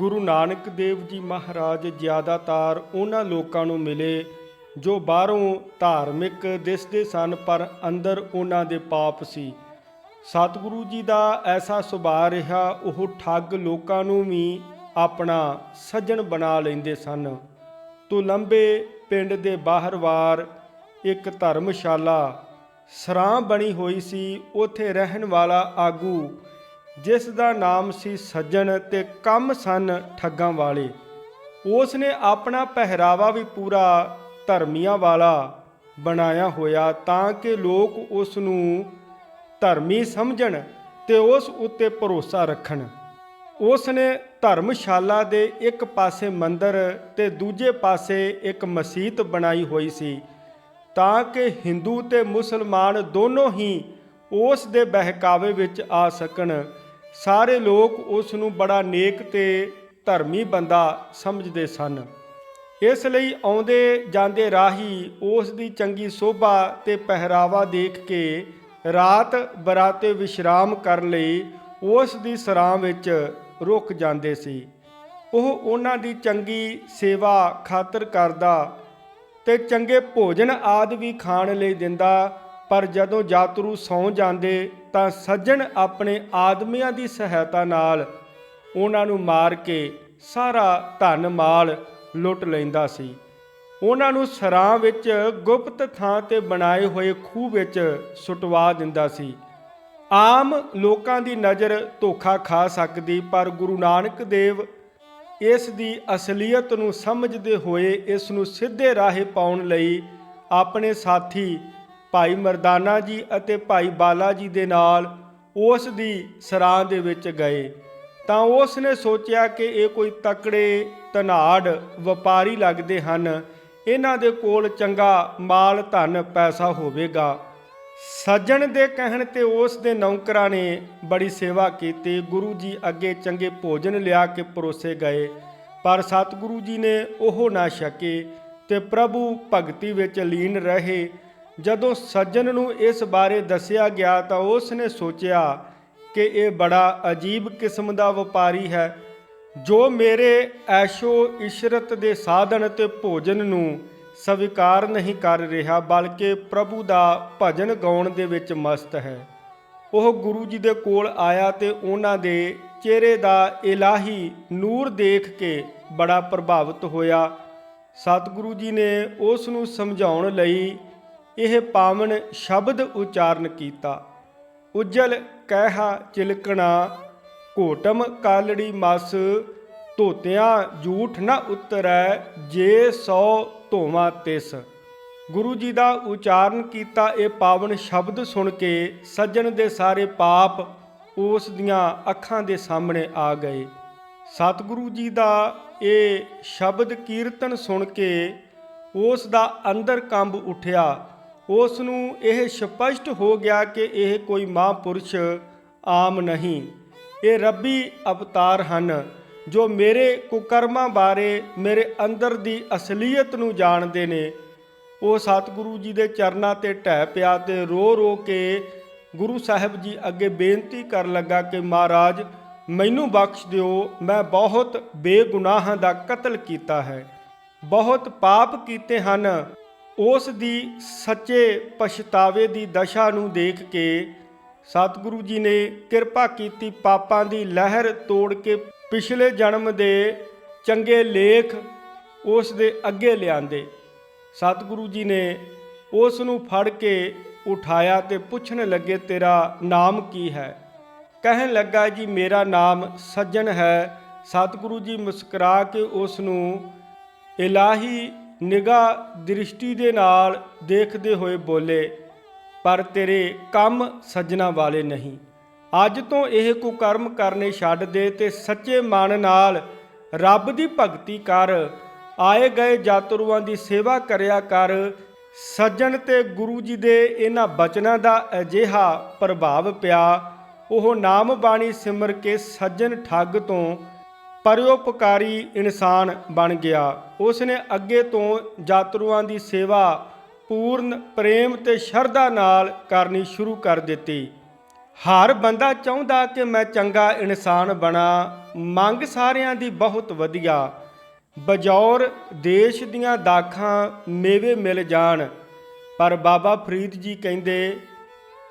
ਗੁਰੂ ਨਾਨਕ ਦੇਵ ਜੀ ਮਹਾਰਾਜ ਜ਼ਿਆਦਾਤਰ ਉਹਨਾਂ ਲੋਕਾਂ ਨੂੰ ਮਿਲੇ ਜੋ ਬਾਹਰੋਂ ਧਾਰਮਿਕ ਦਿਸਦੇ ਸਨ, ਪਰ ਅੰਦਰ ਉਹਨਾਂ ਦੇ ਪਾਪ ਸੀ। ਸਤਿਗੁਰੂ ਜੀ ਦਾ ਐਸਾ ਸੁਭਾਅ ਰਿਹਾ, ਉਹ ਠੱਗ ਲੋਕਾਂ ਨੂੰ ਵੀ ਆਪਣਾ ਸੱਜਣ ਬਣਾ ਲੈਂਦੇ ਸਨ। ਤੋਂ ਲੰਬੇ ਪਿੰਡ ਦੇ ਬਾਹਰਵਾਰ ਇੱਕ ਧਰਮਸ਼ਾਲਾ ਸਰਾਂ ਬਣੀ ਹੋਈ ਸੀ, ਉਥੇ ਰਹਿਣ ਵਾਲਾ ਆਗੂ ਜਿਸ ਦਾ ਨਾਮ ਸੀ ਸੱਜਣ ਤੇ ਕੰਮ ਸਨ ਠੱਗਾਂ ਵਾਲੇ। ਉਸ ਨੇ ਆਪਣਾ ਪਹਿਰਾਵਾ ਵੀ ਪੂਰਾ ਧਰਮੀਆਂ ਵਾਲਾ ਬਣਾਇਆ ਹੋਇਆ ਤਾਂ ਕਿ ਲੋਕ ਉਸ ਨੂੰ ਧਰਮੀ ਸਮਝਣ ਤੇ ਉਸ ਉੱਤੇ ਭਰੋਸਾ ਰੱਖਣ। ਉਸ ਨੇ ਧਰਮਸ਼ਾਲਾ ਦੇ ਇੱਕ ਪਾਸੇ ਮੰਦਰ ਤੇ ਦੂਜੇ ਪਾਸੇ ਇੱਕ ਮਸਜਿਦ ਬਣਾਈ ਹੋਈ ਸੀ ਤਾਂ ਕਿ ਹਿੰਦੂ ਤੇ ਮੁਸਲਮਾਨ ਦੋਨੋਂ ਹੀ ਉਸ ਦੇ ਬਹਿਕਾਵੇ ਵਿੱਚ ਆ ਸਕਣ। ਸਾਰੇ ਲੋਕ ਉਸ ਨੂੰ ਬੜਾ ਨੇਕ ਤੇ ਧਰਮੀ ਬੰਦਾ ਸਮਝਦੇ ਸਨ। ਇਸ ਲਈ ਆਉਂਦੇ ਜਾਂਦੇ ਰਾਹੀ ਉਸ ਦੀ ਚੰਗੀ ਸੋਭਾ ਤੇ ਪਹਿਰਾਵਾ ਦੇਖ ਕੇ ਰਾਤ ਬਰਾਤੇ ਵਿਸ਼ਰਾਮ ਕਰਨ ਲਈ ਉਸ ਦੀ ਸਰਾਂ ਵਿੱਚ ਰੁਕ ਜਾਂਦੇ ਸੀ। ਉਹ ਉਹਨਾਂ ਦੀ ਚੰਗੀ ਸੇਵਾ ਖਾਤਰ ਕਰਦਾ ਤੇ ਚੰਗੇ ਭੋਜਨ ਆਦਿ ਵੀ ਖਾਣ ਲਈ ਦਿੰਦਾ ਪਰ ਜਦੋਂ ਯਾਤਰੂ ਸੌਂ ਜਾਂਦੇ ਤਾਂ ਸੱਜਣ ਆਪਣੇ ਆਦਮੀਆਂ ਦੀ ਸਹਾਇਤਾ ਨਾਲ ਉਹਨਾਂ ਨੂੰ ਮਾਰ ਕੇ ਸਾਰਾ ਧਨ ਮਾਲ ਲੁੱਟ ਲੈਂਦਾ ਸੀ। ਉਹਨਾਂ ਨੂੰ ਸਰਾਂ ਵਿੱਚ ਗੁਪਤ ਥਾਂ ਤੇ ਬਣਾਏ ਹੋਏ ਖੂਹ ਵਿੱਚ ਸੁਟਵਾ ਦਿੰਦਾ ਸੀ। ਆਮ ਲੋਕਾਂ ਦੀ ਨਜ਼ਰ ਧੋਖਾ ਖਾ ਸਕਦੀ, ਪਰ ਗੁਰੂ ਨਾਨਕ ਦੇਵ ਇਸ ਦੀ ਅਸਲੀਅਤ ਨੂੰ ਸਮਝਦੇ ਹੋਏ ਇਸ ਨੂੰ ਸਿੱਧੇ ਰਾਹੇ ਪਾਉਣ ਲਈ ਆਪਣੇ ਸਾਥੀ ਭਾਈ ਮਰਦਾਨਾ ਜੀ ਅਤੇ ਭਾਈ ਬਾਲਾ ਜੀ ਦੇ ਨਾਲ ਉਸ ਦੀ ਸਰਾਂ ਦੇ ਵਿੱਚ ਗਏ। ਤਾਂ ਉਸ ਨੇ ਸੋਚਿਆ ਕਿ ਇਹ ਕੋਈ ਤਕੜੇ, ਧਨਾੜ ਵਪਾਰੀ ਲੱਗਦੇ ਹਨ। ਇਹਨਾਂ ਦੇ ਕੋਲ ਚੰਗਾ ਮਾਲ, ਧਨ, ਪੈਸਾ ਹੋਵੇਗਾ। ਸੱਜਣ ਦੇ ਕਹਿਣ ਤੇ ਉਸ ਦੇ ਨੌਕਰਾਂ ਨੇ ਬੜੀ ਸੇਵਾ ਕੀਤੀ। ਗੁਰੂ ਜੀ ਅੱਗੇ ਚੰਗੇ ਭੋਜਨ ਲਿਆ ਕੇ ਪਰੋਸੇ ਗਏ। ਪਰ ਸਤਿਗੁਰੂ ਜੀ ਨੇ ਉਹ ਨਾ ਛਕੇ ਤੇ ਪ੍ਰਭੂ ਭਗਤੀ ਵਿੱਚ ਲੀਨ ਰਹੇ। ਜਦੋਂ ਸੱਜਣ ਨੂੰ ਇਸ ਬਾਰੇ ਦੱਸਿਆ ਗਿਆ ਤਾਂ ਉਸ ਨੇ ਸੋਚਿਆ ਕਿ ਇਹ ਬੜਾ ਅਜੀਬ ਕਿਸਮ ਦਾ ਵਪਾਰੀ ਹੈ, ਜੋ ਮੇਰੇ ਐਸ਼ੋ ਇਸ਼ਰਤ ਦੇ ਸਾਧਨ ਤੇ ਭੋਜਨ ਨੂੰ ਸਵੀਕਾਰ ਨਹੀਂ ਕਰ ਰਿਹਾ, ਬਲਕਿ ਪ੍ਰਭੂ ਦਾ ਭਜਨ ਗਾਉਣ ਦੇ ਵਿੱਚ ਮਸਤ ਹੈ। ਉਹ ਗੁਰੂ ਜੀ ਦੇ ਕੋਲ ਆਇਆ ਤੇ ਉਹਨਾਂ ਦੇ ਚਿਹਰੇ ਦਾ ਇਲਾਹੀ ਨੂਰ ਦੇਖ ਕੇ ਬੜਾ ਪ੍ਰਭਾਵਿਤ ਹੋਇਆ। ਸਤਿਗੁਰੂ ਜੀ ਨੇ ਉਸ ਨੂੰ ਸਮਝਾਉਣ ਲਈ ਇਹ ਪਾਵਨ ਸ਼ਬਦ ਉਚਾਰਨ ਕੀਤਾ। ਉਜਲ ਕਹਿਹਾ ਚਿਲਕਣਾ, ਘੋਟਮ ਕਾਲੜੀ ਮਸ, ਧੋਤਿਆਂ ਝੂਠ ਨਾ ਉਤਰੈ ਜੇ ਸੋ ਧੋਵਾ ਤਿਸ। ਗੁਰੂ ਜੀ ਦਾ ਉਚਾਰਨ ਕੀਤਾ ਇਹ ਪਾਵਨ ਸ਼ਬਦ ਸੁਣ ਕੇ ਸੱਜਣ ਦੇ ਸਾਰੇ ਪਾਪ ਉਸ ਦੀਆਂ ਅੱਖਾਂ ਦੇ ਸਾਹਮਣੇ ਆ ਗਏ। ਸਤਿਗੁਰੂ ਜੀ ਦਾ ਇਹ ਸ਼ਬਦ ਕੀਰਤਨ ਸੁਣ ਕੇ ਉਸ ਦਾ ਅੰਦਰ ਕੰਬ ਉੱਠਿਆ। ਉਸ ਨੂੰ ਇਹ ਸਪਸ਼ਟ ਹੋ ਗਿਆ ਕਿ ਇਹ ਕੋਈ ਮਹਾਂਪੁਰਸ਼ ਆਮ ਨਹੀਂ। ਇਹ ਰੱਬੀ ਅਵਤਾਰ ਹਨ, ਜੋ ਮੇਰੇ ਕੁਕਰਮਾਂ ਬਾਰੇ ਮੇਰੇ ਅੰਦਰ ਦੀ ਅਸਲੀਅਤ ਨੂੰ ਜਾਣਦੇ ਨੇ। ਉਹ ਸਤਿਗੁਰੂ ਜੀ ਦੇ ਚਰਨਾਂ ਤੇ ਢਹਿ ਪਿਆ ਤੇ ਰੋ ਰੋ ਕੇ ਗੁਰੂ ਸਾਹਿਬ ਜੀ ਅੱਗੇ ਬੇਨਤੀ ਕਰਨ ਲੱਗਾ ਕਿ ਮਹਾਰਾਜ, ਮੈਨੂੰ ਬਖਸ਼ ਦਿਓ, ਮੈਂ ਬਹੁਤ ਬੇਗੁਨਾਹਾਂ ਦਾ ਕਤਲ ਕੀਤਾ ਹੈ। ਬਹੁਤ ਪਾਪ ਕੀਤੇ ਹਨ ਉਸ ਦੀ ਸੱਚੇ ਪਛਤਾਵੇ ਦੀ ਦਸ਼ਾ ਨੂੰ ਦੇਖ ਕੇ ਸਤਿਗੁਰੂ ਜੀ ਨੇ ਕਿਰਪਾ ਕੀਤੀ ਪਾਪਾਂ ਦੀ ਲਹਿਰ ਤੋੜ ਕੇ ਪਿਛਲੇ ਜਨਮ ਦੇ ਚੰਗੇ ਲੇਖ ਉਸ ਦੇ ਅੱਗੇ ਲਿਆਂਦੇ। ਸਤਿਗੁਰੂ ਜੀ ਨੇ ਉਸ ਨੂੰ ਫੜ ਕੇ ਉਠਾਇਆ ਤੇ ਪੁੱਛਣ ਲੱਗੇ, ਤੇਰਾ ਨਾਮ ਕੀ ਹੈ? ਕਹਿਣ ਲੱਗਾ, ਜੀ, ਮੇਰਾ ਨਾਮ ਸੱਜਣ ਹੈ। ਸਤਿਗੁਰੂ ਜੀ ਮੁਸਕਰਾ ਕੇ ਉਸ ਨੂੰ, ਇਲਾਹੀ ਨਿਗਾਹ ਦ੍ਰਿਸ਼ਟੀ ਦੇ ਨਾਲ ਦੇਖਦੇ ਹੋਏ ਬੋਲੇ, ਪਰ ਤੇਰੇ ਕੰਮ ਸੱਜਣਾ ਵਾਲੇ ਨਹੀਂ। ਅੱਜ ਤੋਂ ਇਹ ਕੁਕਰਮ ਕਰਨੇ ਛੱਡ ਦੇ ਤੇ ਸੱਚੇ ਮਨ ਨਾਲ ਰੱਬ ਦੀ ਭਗਤੀ ਕਰ। ਆਏ ਗਏ ਜਾਤਰੂਆਂ ਦੀ ਸੇਵਾ ਕਰਿਆ ਕਰ। ਸੱਜਣ ਤੇ ਗੁਰੂ ਜੀ ਦੇ ਇਹਨਾਂ ਬਚਨਾਂ ਦਾ ਅਜਿਹਾ ਪ੍ਰਭਾਵ ਪਿਆ। ਉਹ ਨਾਮ ਬਾਣੀ ਸਿਮਰ ਕੇ ਸੱਜਣ ਠੱਗ ਤੋਂ ਪਰਉਪਕਾਰੀ ਇਨਸਾਨ ਬਣ ਗਿਆ। ਉਸ ਨੇ ਅੱਗੇ ਤੋਂ ਜਾਤਰੂਆਂ ਦੀ ਸੇਵਾ, ਪੂਰਨ ਪ੍ਰੇਮ ਤੇ ਸ਼ਰਧਾ ਨਾਲ ਕਰਨੀ ਸ਼ੁਰੂ ਕਰ ਦਿੱਤੀ। ਹਰ ਬੰਦਾ ਚਾਹੁੰਦਾ ਕਿ ਮੈਂ ਚੰਗਾ ਇਨਸਾਨ ਬਣਾ। ਮੰਗ ਸਾਰਿਆਂ ਦੀ ਬਹੁਤ ਵਧੀਆ। ਬਜੌਰ ਦੇਸ਼ ਦੀਆਂ ਦਾਖਾਂ ਮੇਵੇ ਮਿਲ ਜਾਣ। ਪਰ ਬਾਬਾ ਫਰੀਦ ਜੀ ਕਹਿੰਦੇ,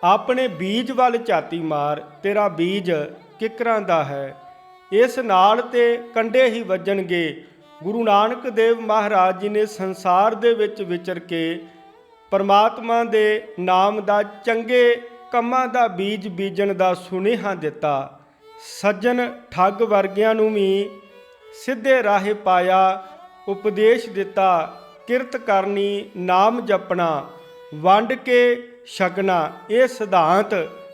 ਆਪਣੇ ਬੀਜ ਵੱਲ ਝਾਤੀ ਮਾਰ, ਤੇਰਾ ਬੀਜ ਕਿਕਰਾਂ ਦਾ ਹੈ? ਇਸ ਨਾਲ ਤੇ ਕੰਡੇ ਹੀ ਵੱਜਣਗੇ। ਗੁਰੂ ਨਾਨਕ ਦੇਵ ਮਹਾਰਾਜ ਜੀ ਨੇ ਸੰਸਾਰ ਦੇ ਵਿੱਚ ਵਿਚਰ ਕੇ ਪਰਮਾਤਮਾ ਦੇ ਨਾਮ ਦਾ ਚੰਗੇ ਕੰਮਾਂ ਦਾ ਬੀਜ ਬੀਜਣ ਦਾ ਸੁਨੇਹਾ ਦਿੱਤਾ। ਸੱਜਣ ਠੱਗ ਵਰਗਿਆਂ ਨੂੰ ਵੀ ਸਿੱਧੇ ਰਾਹੇ ਪਾਇਆ, ਉਪਦੇਸ਼ ਦਿੱਤਾ, ਕਿਰਤ ਕਰਨੀ, ਨਾਮ ਜਪਣਾ, ਵੰਡ ਕੇ ਛਕਣਾ, ਇਹ ਸਿਧਾਂਤ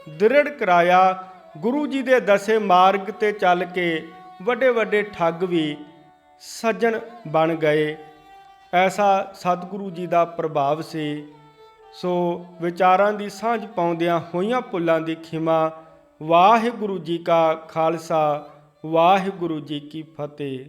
ਦ੍ਰਿੜ ਕਰਾਇਆ। ਗੁਰੂ ਜੀ ਦੇ ਦਸੇ ਮਾਰਗ ਤੇ ਚੱਲ ਕੇ ਵੱਡੇ ਵੱਡੇ ਠੱਗ ਵੀ ਸੱਜਣ ਬਣ ਗਏ। ਐਸਾ ਸਤਿਗੁਰੂ ਜੀ ਦਾ ਪ੍ਰਭਾਵ ਸੀ। ਸੋ ਵਿਚਾਰਾਂ ਦੀ ਸਾਂਝ ਪਾਉਂਦਿਆਂ ਹੋਈਆਂ ਪੁੱਲਾਂ ਦੀ ਖਿਮਾ ਵਾਹਿਗੁਰੂ ਜੀ ਕਾ ਖਾਲਸਾ, ਵਾਹਿਗੁਰੂ ਜੀ ਕੀ ਫਤਿਹ।